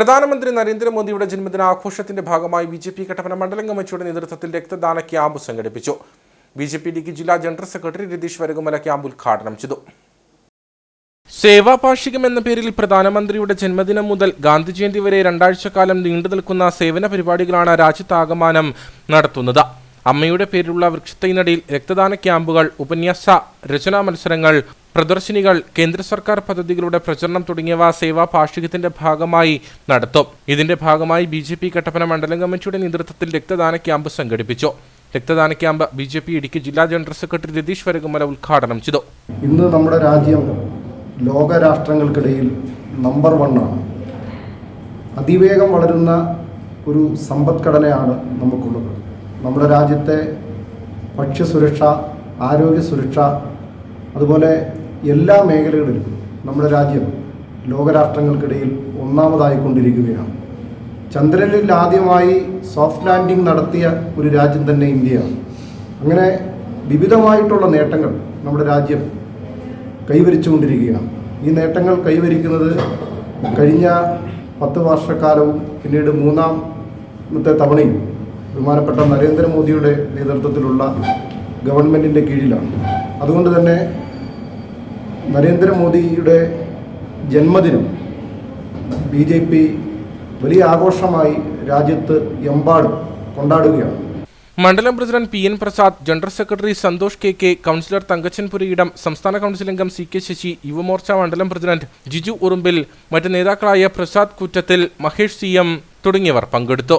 പ്രധാനമന്ത്രി നരേന്ദ്രമോദിയുടെ ജന്മദിനാഘോഷത്തിന്റെ ഭാഗമായി ബി ജെ പി കട്ടപ്പന മണ്ഡലം കമ്മിറ്റിയുടെ നേതൃത്വത്തിൽ രക്തദാന ക്യാമ്പ് സംഘടിപ്പിച്ചു. ബി ജെ പി ഡിക്ക് ജില്ലാ general secretary Ratheesh Varakumala camp ഉദ്ഘാടനം ചെയ്തു. സേവാപാക്ഷികം എന്ന പേരിൽ പ്രധാനമന്ത്രിയുടെ ജന്മദിനം മുതൽ ഗാന്ധിജയന്തി വരെ രണ്ടാഴ്ചക്കാലം നീണ്ടു നിൽക്കുന്ന സേവന പരിപാടികളാണ് രാജ്യത്താകമാനം നടത്തുന്നത്. അമ്മയുടെ പേരിലുള്ള വൃക്ഷത്തൈനടിയിൽ രക്തദാന ക്യാമ്പുകൾ ഉപന്യാസ രചനാ മത്സരങ്ങൾ പ്രദർശനികൾ കേന്ദ്ര സർക്കാർ പദ്ധതികളുടെ പ്രചരണം തുടങ്ങിയവ സേവാ പാക്ഷികത്തിന്റെ ഭാഗമായി നടത്തും. ഇതിന്റെ ഭാഗമായി ബി ജെ പി കട്ടപ്പന മണ്ഡലം കമ്മിറ്റിയുടെ നേതൃത്വത്തിൽ രക്തദാന ക്യാമ്പ് സംഘടിപ്പിച്ചു. രക്തദാന camp B J P Idukki ജില്ലാ ജനറൽ സെക്രട്ടറി രതീഷ് വരകുമല ഉദ്ഘാടനം ചെയ്തു. ഇന്ന് നമ്മുടെ രാജ്യം ലോകരാഷ്ട്രങ്ങൾക്കിടയിൽ നമ്പർ വണ്ണാണ് അതിവേഗം വളരുന്ന ഒരു സമ്പദ്ഘടനയാണ് നമുക്കുള്ളത്. നമ്മുടെ രാജ്യത്തെ ഭക്ഷ്യസുരക്ഷ ആരോഗ്യ സുരക്ഷ അതുപോലെ എല്ലാ മേഖലകളിലും നമ്മുടെ രാജ്യം ലോകരാഷ്ട്രങ്ങൾക്കിടയിൽ ഒന്നാമതായിക്കൊണ്ടിരിക്കുകയാണ്. ചന്ദ്രനിൽ ആദ്യമായി സോഫ്റ്റ് ലാൻഡിംഗ് നടത്തിയ ഒരു രാജ്യം തന്നെ ഇന്ത്യയാണ് അങ്ങനെ വിവിധമായിട്ടുള്ള നേട്ടങ്ങൾ നമ്മുടെ രാജ്യം കൈവരിച്ചുകൊണ്ടിരിക്കുകയാണ്. ഈ നേട്ടങ്ങൾ കൈവരിക്കുന്നത് കഴിഞ്ഞ പത്ത് വർഷക്കാലവും പിന്നീട് മൂന്നാമത്തെ തവണയും ബഹുമാനപ്പെട്ട നരേന്ദ്രമോദിയുടെ നേതൃത്വത്തിലുള്ള ഗവൺമെന്റിന്റെ കീഴിലാണ്. അതുകൊണ്ട് തന്നെ നരേന്ദ്രമോദിയുടെ ജന്മദിനം ബി ജെ പി വലിയ ആഘോഷമായി രാജ്യത്ത് എമ്പാടും കൊണ്ടാടുകയാണ്. മണ്ഡലം president P N Prasad general secretary Santhosh K K councillor Thankachan Purayidam സംസ്ഥാന കൗൺസിൽ അംഗം സി കെ ശശി യുവമോർച്ച മണ്ഡലം പ്രസിഡന്റ് ജിജു ഉറുമ്പിൽ മറ്റ് നേതാക്കളായ പ്രസാദ് കുറ്റത്തിൽ മഹേഷ് സി എം തുടങ്ങിയവർ പങ്കെടുത്തു.